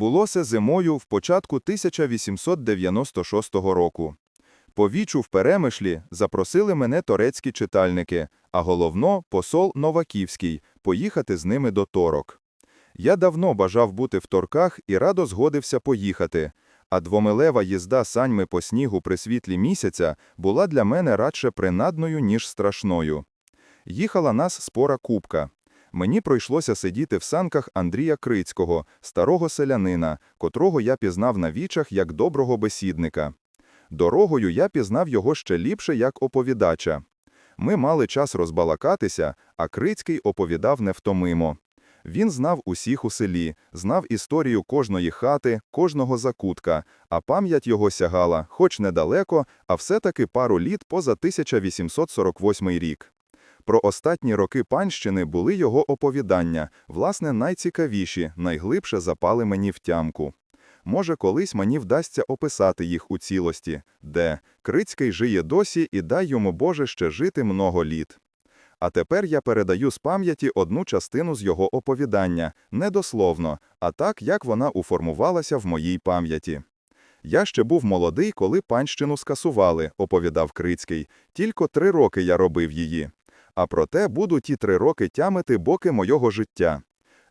Було це зимою в початку 1896 року. По вічу в Перемишлі запросили мене турецькі читальники, а головно – посол Новаківський, поїхати з ними до Торок. Я давно бажав бути в Торках і радо згодився поїхати, а двомилева їзда саньми по снігу при світлі місяця була для мене радше принадною, ніж страшною. Їхала нас спора купка. Мені прийшлося сидіти в санках Андрія Крицького, старого селянина, котрого я пізнав на вічах як доброго бесідника. Дорогою я пізнав його ще ліпше як оповідача. Ми мали час розбалакатися, а Крицький оповідав невтомимо. Він знав усіх у селі, знав історію кожної хати, кожного закутка, а пам'ять його сягала, хоч недалеко, а все-таки пару літ поза 1848 рік. Про остатні роки панщини були його оповідання, власне, найцікавіші, найглибше запали мені в тямку. Може, колись мені вдасться описати їх у цілості, де Крицький жиє досі і дай йому Боже ще жити много літ. А тепер я передаю з пам'яті одну частину з його оповідання, не дословно, а так, як вона уформувалася в моїй пам'яті. Я ще був молодий, коли панщину скасували, оповідав Крицький. Тільки три роки я робив її. А проте буду ті три роки тямити боки мого життя.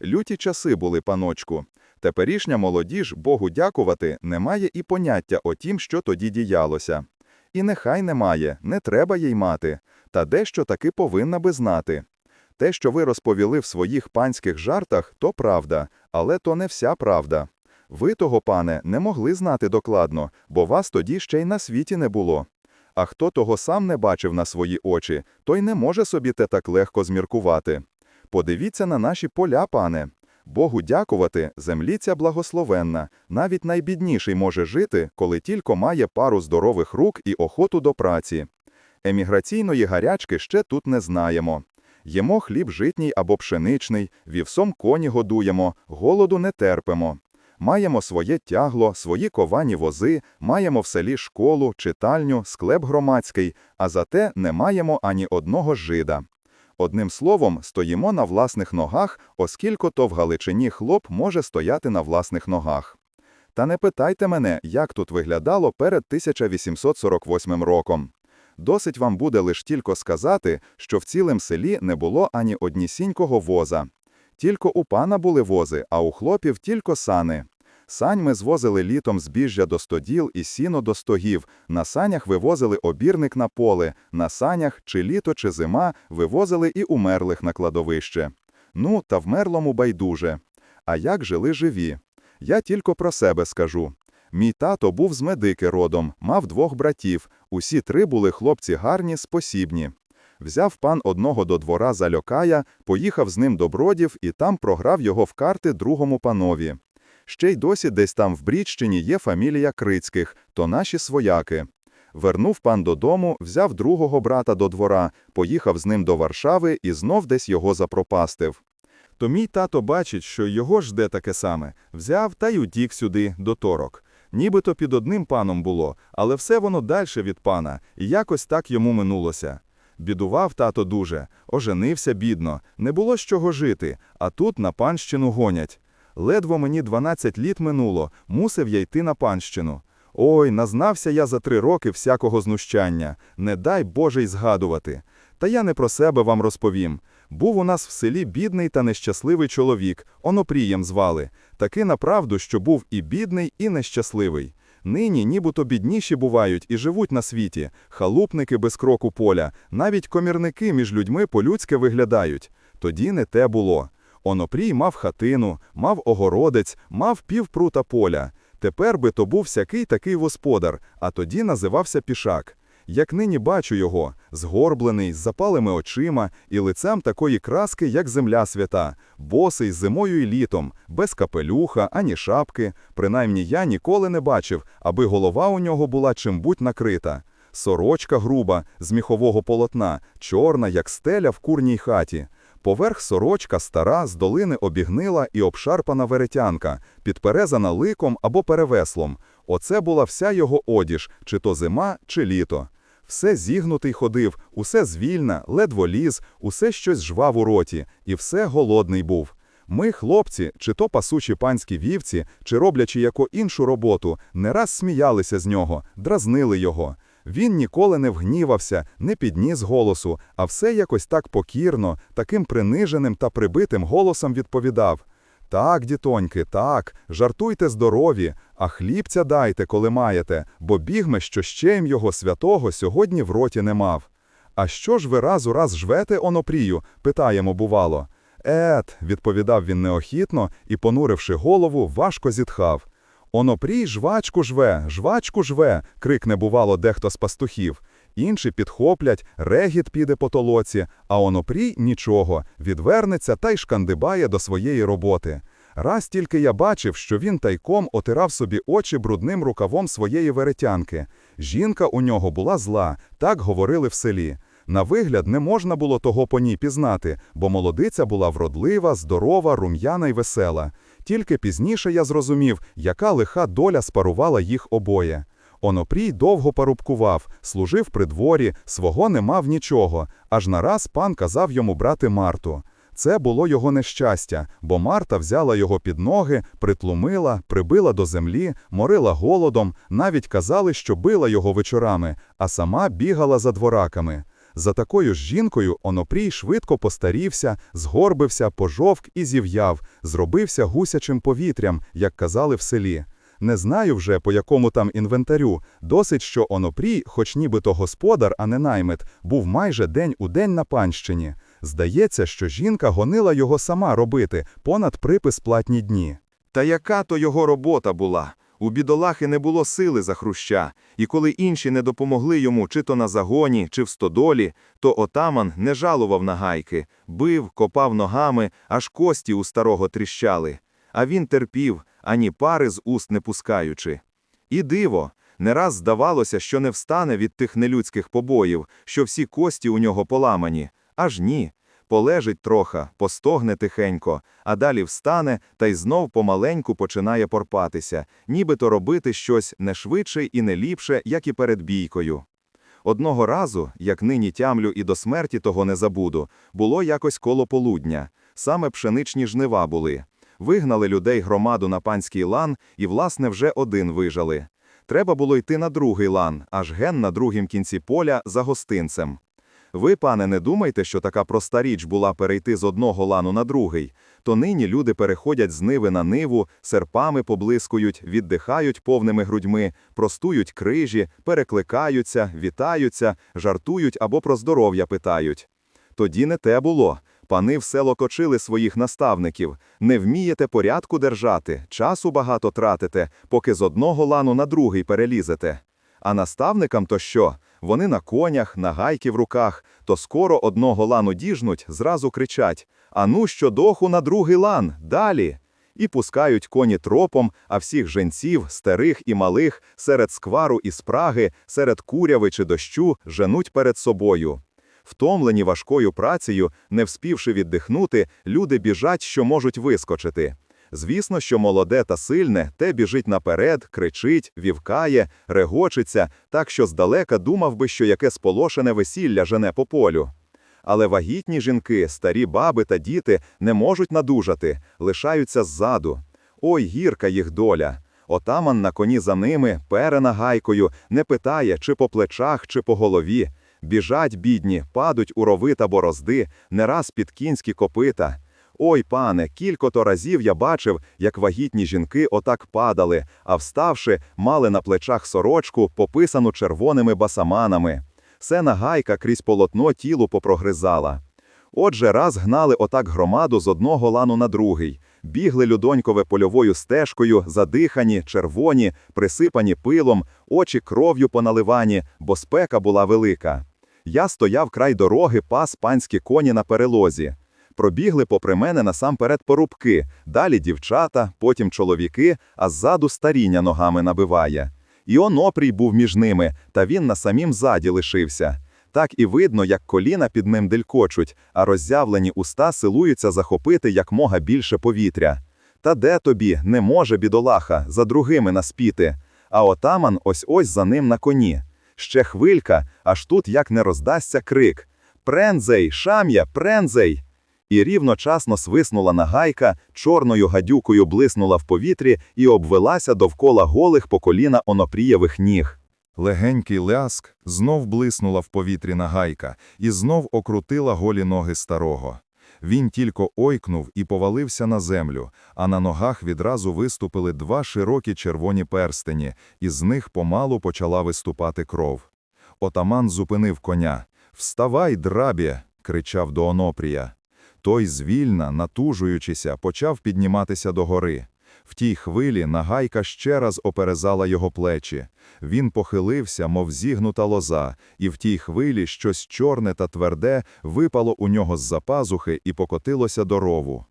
Люті часи були, паночку. Теперішня молодіж, Богу дякувати, не має і поняття о тім, що тоді діялося. І нехай немає, не треба їй мати, та дещо таки повинна би знати. Те, що ви розповіли в своїх панських жартах, то правда, але то не вся правда. Ви того, пане, не могли знати докладно, бо вас тоді ще й на світі не було. А хто того сам не бачив на свої очі, той не може собі те так легко зміркувати. Подивіться на наші поля, пане. Богу дякувати, землі ця благословенна, навіть найбідніший може жити, коли тільки має пару здорових рук і охоту до праці. Еміграційної гарячки ще тут не знаємо. Їмо хліб житній або пшеничний, вівсом коні годуємо, голоду не терпимо. Маємо своє тягло, свої ковані вози, маємо в селі школу, читальню, склеп громадський, а зате не маємо ані одного жида. Одним словом, стоїмо на власних ногах, оскільки то в Галичині хлоп може стояти на власних ногах. Та не питайте мене, як тут виглядало перед 1848 роком. Досить вам буде лиш тільки сказати, що в цілим селі не було ані однісінького воза. Тільки у пана були вози, а у хлопів тільки сани. Сань ми звозили літом збіжжя до стоділ і сіно до стогів, на санях вивозили обірник на поле, на санях, чи літо, чи зима, вивозили і умерлих на кладовище. Ну, та вмерлому байдуже. А як жили живі? Я тільки про себе скажу. Мій тато був з медики родом, мав двох братів, усі три були хлопці гарні, спосібні. Взяв пан одного до двора за льокая, поїхав з ним до бродів і там програв його в карти другому панові. Ще й досі десь там в Брідщині є фамілія Крицьких, то наші свояки. Вернув пан додому, взяв другого брата до двора, поїхав з ним до Варшави і знов десь його запропастив. То мій тато бачить, що його жде таке саме, взяв та й утік сюди, до торок. Нібито під одним паном було, але все воно дальше від пана, і якось так йому минулося. Бідував тато дуже, оженився бідно, не було з чого жити, а тут на панщину гонять. Ледво мені 12 літ минуло, мусив я йти на панщину. Ой, назнався я за три роки всякого знущання, не дай Боже й згадувати. Та я не про себе вам розповім. Був у нас в селі бідний та нещасливий чоловік, онопрієм звали, таки направду, що був і бідний, і нещасливий. Нині нібито бідніші бувають і живуть на світі, халупники без кроку поля, навіть комірники між людьми по-людськи виглядають. Тоді не те було. Онопрій мав хатину, мав огородець, мав півпрута поля. Тепер би то був всякий такий господар, а тоді називався пішак. Як нині бачу його, згорблений, з запалими очима і лицем такої краски, як земля свята, босий зимою і літом, без капелюха, ані шапки, принаймні я ніколи не бачив, аби голова у нього була чим-будь накрита. Сорочка груба, з міхового полотна, чорна, як стеля в курній хаті. Поверх сорочка стара, з долини обігнила і обшарпана веретянка, підперезана ликом або перевеслом. Оце була вся його одіж, чи то зима, чи літо. Все зігнутий ходив, усе звільна, ледво ліз, усе щось жвав у роті, і все голодний був. Ми, хлопці, чи то пасучі панські вівці, чи роблячи яку іншу роботу, не раз сміялися з нього, дразнили його. Він ніколи не вгнівався, не підніс голосу, а все якось так покірно, таким приниженим та прибитим голосом відповідав. Так, дітоньки, так, жартуйте здорові, а хлібця дайте, коли маєте, бо бігме, що ще їм його святого сьогодні в роті не мав. А що ж ви раз у раз жвете, онопрію? питаємо, бувало. Ет, відповідав він неохітно і, понуривши голову, важко зітхав. Онопрій жвачку жве, жвачку жве, крикне, бувало, дехто з пастухів. Інші підхоплять, регіт піде по толоці, а онопрій нічого, відвернеться та й шкандибає до своєї роботи. Раз тільки я бачив, що він тайком отирав собі очі брудним рукавом своєї веретянки. Жінка у нього була зла, так говорили в селі. На вигляд не можна було того по ній пізнати, бо молодиця була вродлива, здорова, рум'яна й весела. Тільки пізніше я зрозумів, яка лиха доля спарувала їх обоє. Онопрій довго парубкував, служив при дворі, свого не мав нічого, аж нараз пан казав йому брати Марту. Це було його нещастя, бо Марта взяла його під ноги, притлумила, прибила до землі, морила голодом, навіть казали, що била його вечорами, а сама бігала за двораками. За такою ж жінкою Онопрій швидко постарівся, згорбився, пожовк і зів'яв, зробився гусячим повітрям, як казали в селі. Не знаю вже, по якому там інвентарю. Досить, що Онопрій, хоч нібито господар, а не наймит, був майже день у день на панщині. Здається, що жінка гонила його сама робити понад припис платні дні. Та яка то його робота була? У бідолахи не було сили за хруща, і коли інші не допомогли йому чи то на загоні, чи в стодолі, то отаман не жалував на гайки, бив, копав ногами, аж кості у старого тріщали. А він терпів, ані пари з уст не пускаючи. І диво, не раз здавалося, що не встане від тих нелюдських побоїв, що всі кості у нього поламані. Аж ні. Полежить троха, постогне тихенько, а далі встане та й знов помаленьку починає порпатися, нібито робити щось не швидше і не ліпше, як і перед бійкою. Одного разу, як нині тямлю і до смерті того не забуду, було якось коло полудня. Саме пшеничні жнива були. Вигнали людей громаду на панський лан і, власне, вже один вижали. Треба було йти на другий лан, аж ген на другім кінці поля за гостинцем. Ви, пане, не думайте, що така проста річ була перейти з одного лану на другий. То нині люди переходять з ниви на ниву, серпами поблискують, віддихають повними грудьми, простують крижі, перекликаються, вітаються, жартують або про здоров'я питають. Тоді не те було. Пани все локочили своїх наставників. Не вмієте порядку держати, часу багато тратите, поки з одного лану на другий перелізете. А наставникам то що? Вони на конях, на гайки в руках, то скоро одного лану діжнуть, зразу кричать Ану, що доху на другий лан, далі. І пускають коні тропом, а всіх женців, старих і малих, серед сквару і спраги, серед куряви чи дощу женуть перед собою. Втомлені важкою працею, не вспівши віддихнути, люди біжать, що можуть вискочити. Звісно, що молоде та сильне, те біжить наперед, кричить, вівкає, регочиться, так що здалека думав би, що яке сполошене весілля жене по полю. Але вагітні жінки, старі баби та діти не можуть надужати, лишаються ззаду. Ой, гірка їх доля. Отаман на коні за ними, перена гайкою, не питає, чи по плечах, чи по голові. Біжать, бідні, падуть у рови та борозди, не раз під кінські копита. Ой, пане, кількото разів я бачив, як вагітні жінки отак падали, а вставши, мали на плечах сорочку, пописану червоними басаманами. Сена гайка крізь полотно тілу попрогризала. Отже, раз гнали отак громаду з одного лану на другий, бігли людонькове польовою стежкою, задихані, червоні, присипані пилом, очі кров'ю поналивані, бо спека була велика. Я стояв край дороги, пас панські коні на перелозі. Пробігли попри мене насамперед порубки, далі дівчата, потім чоловіки, а ззаду старіння ногами набиває. І онопрій був між ними, та він на самім заді лишився. Так і видно, як коліна під ним делькочуть, а роззявлені уста силуються захопити як мога більше повітря. Та де тобі, не може бідолаха, за другими наспіти. А отаман ось ось за ним на коні. Ще хвилька, аж тут як не роздасться крик Прензей, шам'я, прензей! І рівночасно свиснула нагайка, чорною гадюкою блиснула в повітрі і обвелася довкола голих по коліна онопрієвих ніг. Легенький ляск знов блиснула в повітрі нагайка і знов окрутила голі ноги старого. Він тільки ойкнув і повалився на землю, а на ногах відразу виступили два широкі червоні перстені, і з них помалу почала виступати кров. Отаман зупинив коня. «Вставай, драбі! – кричав до Онопрія. Той звільна, натужуючися, почав підніматися до гори. В тій хвилі нагайка ще раз оперезала його плечі. Він похилився, мов зігнута лоза, і в тій хвилі щось чорне та тверде випало у нього з-за пазухи і покотилося до рову.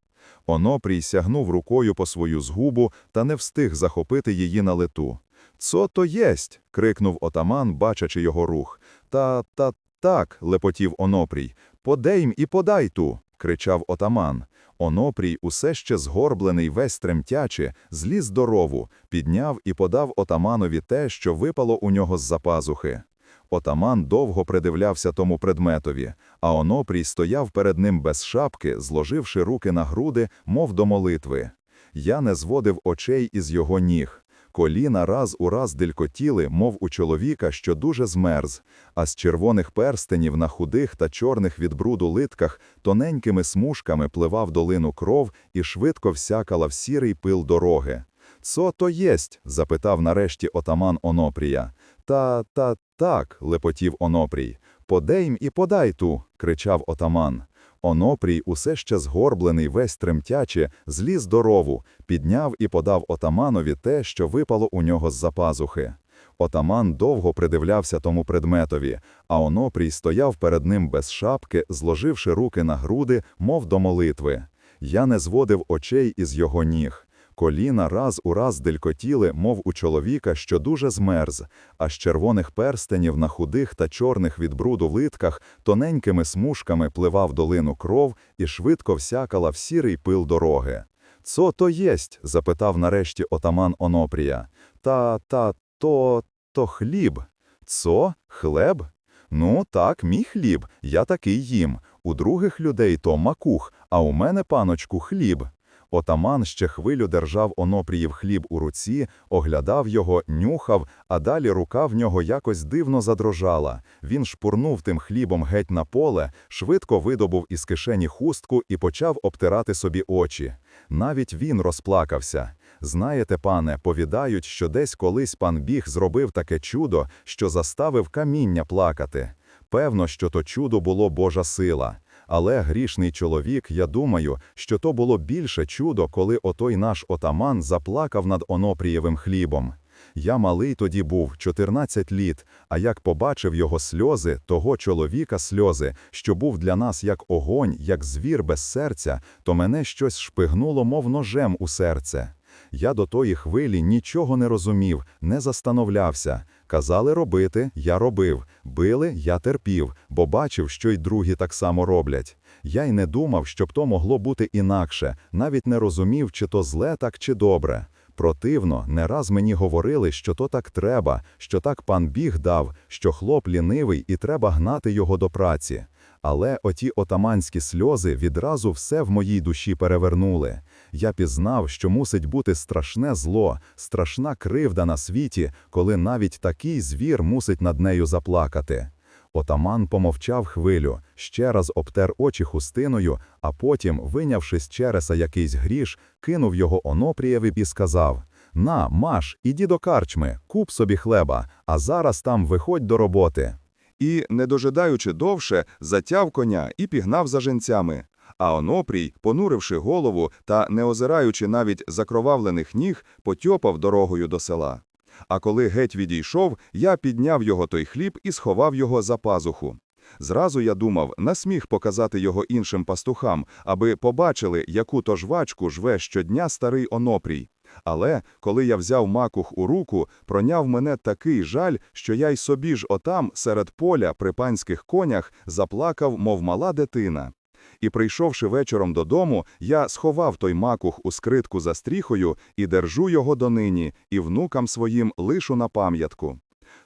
Онопрій сягнув рукою по свою згубу та не встиг захопити її на лету. «Цо то єсть?» – крикнув отаман, бачачи його рух. «Та, та, так», – лепотів Онопрій. «Подейм і подай ту!» – кричав отаман. Онопрій, усе ще згорблений, весь тремтячи, зліз до рову, підняв і подав отаманові те, що випало у нього з-за пазухи. Отаман довго придивлявся тому предметові, а Онопрій стояв перед ним без шапки, зложивши руки на груди, мов до молитви. Я не зводив очей із його ніг. Коліна раз у раз делькотіли, мов у чоловіка, що дуже змерз, а з червоних перстенів на худих та чорних від бруду литках тоненькими смужками пливав долину кров і швидко всякала в сірий пил дороги. «Цо то єсть?» – запитав нарешті отаман Онопрія. Та, та, так, лепотів Онопрій. Подейм і подай ту, кричав отаман. Онопрій, усе ще згорблений, весь тремтяче, зліз до рову, підняв і подав отаманові те, що випало у нього з-за пазухи. Отаман довго придивлявся тому предметові, а Онопрій стояв перед ним без шапки, зложивши руки на груди, мов до молитви. Я не зводив очей із його ніг. Коліна раз у раз делькотіли, мов у чоловіка, що дуже змерз, а з червоних перстенів на худих та чорних від бруду литках тоненькими смужками пливав долину кров і швидко всякала в сірий пил дороги. «Цо то єсть?» – запитав нарешті отаман Онопрія. «Та, та, то, то хліб». «Цо? Хлеб?» «Ну, так, мій хліб, я такий їм. У других людей то макух, а у мене, паночку, хліб». Отаман ще хвилю держав Онопріїв хліб у руці, оглядав його, нюхав, а далі рука в нього якось дивно задрожала. Він шпурнув тим хлібом геть на поле, швидко видобув із кишені хустку і почав обтирати собі очі. Навіть він розплакався. Знаєте, пане, повідають, що десь колись пан Біг зробив таке чудо, що заставив каміння плакати. Певно, що то чудо було Божа сила. Але грішний чоловік, я думаю, що то було більше чудо, коли отой наш отаман заплакав над Онопрієвим хлібом. Я малий тоді був, 14 літ, а як побачив його сльози, того чоловіка сльози, що був для нас як огонь, як звір без серця, то мене щось шпигнуло, мов ножем у серце. Я до тої хвилі нічого не розумів, не застановлявся. Казали робити, я робив, били, я терпів, бо бачив, що й другі так само роблять. Я й не думав, щоб то могло бути інакше, навіть не розумів, чи то зле так, чи добре. Противно, не раз мені говорили, що то так треба, що так пан Біг дав, що хлоп лінивий і треба гнати його до праці. Але оті отаманські сльози відразу все в моїй душі перевернули. Я пізнав, що мусить бути страшне зло, страшна кривда на світі, коли навіть такий звір мусить над нею заплакати. Отаман помовчав хвилю, ще раз обтер очі хустиною, а потім, винявши з череса якийсь гріш, кинув його Онопрієві і сказав «На, Маш, іди до карчми, куп собі хлеба, а зараз там виходь до роботи». І, не дожидаючи довше, затяв коня і пігнав за женцями. А Онопрій, понуривши голову та не озираючи навіть закровавлених ніг, потьопав дорогою до села. А коли геть відійшов, я підняв його той хліб і сховав його за пазуху. Зразу я думав, на сміх показати його іншим пастухам, аби побачили, яку то жвачку жве щодня старий Онопрій. Але, коли я взяв макух у руку, проняв мене такий жаль, що я й собі ж отам, серед поля, при панських конях, заплакав, мов мала дитина. І, прийшовши вечором додому, я сховав той макух у скритку за стріхою і держу його донині, і внукам своїм лишу на пам'ятку.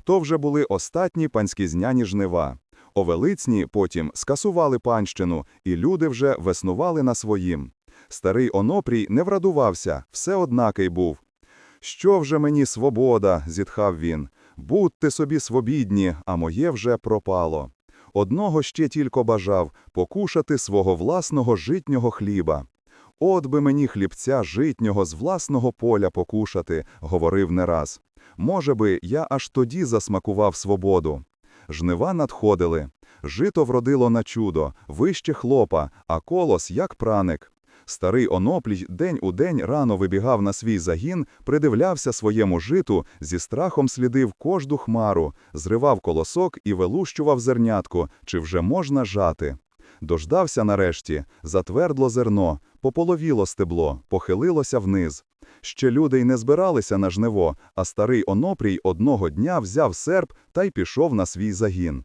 То вже були остатні панськізняні жнива. Овелицні потім скасували панщину, і люди вже веснували на своїм. Старий Онопрій не врадувався, все однакий був. «Що вже мені свобода?» – зітхав він. «Будьте собі свобідні, а моє вже пропало. Одного ще тільки бажав – покушати свого власного житнього хліба. От би мені хлібця житнього з власного поля покушати, говорив не раз. Може би, я аж тоді засмакував свободу. Жнива надходили. Жито вродило на чудо, вище хлопа, а колос як праник. Старий Оноплій день у день рано вибігав на свій загін, придивлявся своєму житу, зі страхом слідив кожну хмару, зривав колосок і вилущував зернятко, чи вже можна жати. Дождався нарешті, затвердло зерно, пополовіло стебло, похилилося вниз. Ще люди й не збиралися на жниво, а старий Онопрій одного дня взяв серп та й пішов на свій загін.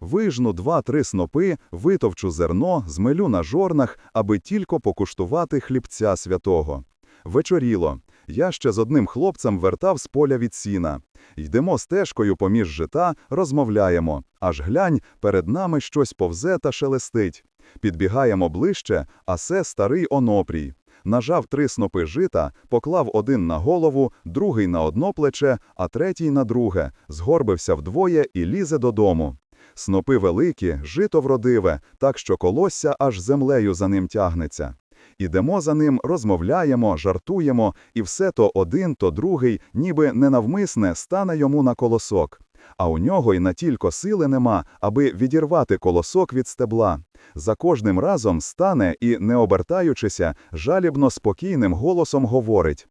Вижну два-три снопи, витовчу зерно, змелю на жорнах, аби тільки покуштувати хлібця святого. Вечоріло. Я ще з одним хлопцем вертав з поля від сіна. Йдемо стежкою поміж жита, розмовляємо. Аж глянь, перед нами щось повзе та шелестить. Підбігаємо ближче, а це старий Онопрій. Нажав три снопи жита, поклав один на голову, другий на одно плече, а третій на друге, згорбився вдвоє і лізе додому. Снопи великі, жито вродиве, так що колосся аж землею за ним тягнеться. Ідемо за ним, розмовляємо, жартуємо, і все то один, то другий, ніби ненавмисне, стане йому на колосок. А у нього й натілько сили нема, аби відірвати колосок від стебла. За кожним разом стане і, не обертаючися, жалібно спокійним голосом говорить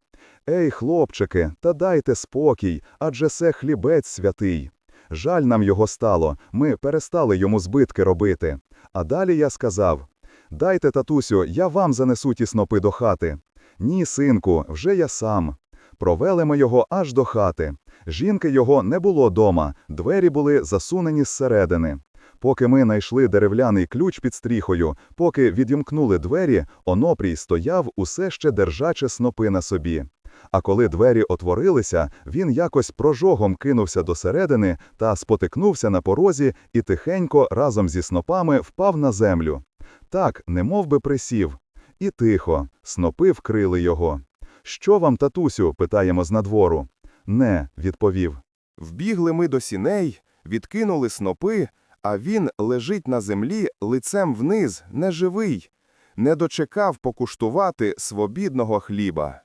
«Ей, хлопчики, та дайте спокій, адже це хлібець святий». Жаль нам його стало, ми перестали йому збитки робити. А далі я сказав «Дайте, татусю, я вам занесу ті снопи до хати». «Ні, синку, вже я сам». Провели ми його аж до хати. Жінки його не було дома, двері були засунені зсередини. Поки ми знайшли деревляний ключ під стріхою, поки відімкнули двері, Онопрій стояв, усе ще держачи снопи на собі. А коли двері отворилися, він якось прожогом кинувся до середини та спотикнувся на порозі і тихенько разом зі снопами впав на землю. Так, немов би присів. І тихо, снопи вкрили його. «Що вам, татусю?» – питаємо з надвору. «Не», – відповів. Вбігли ми до сіней, відкинули снопи, а він лежить на землі лицем вниз, неживий. Не дочекав покуштувати свобідного хліба.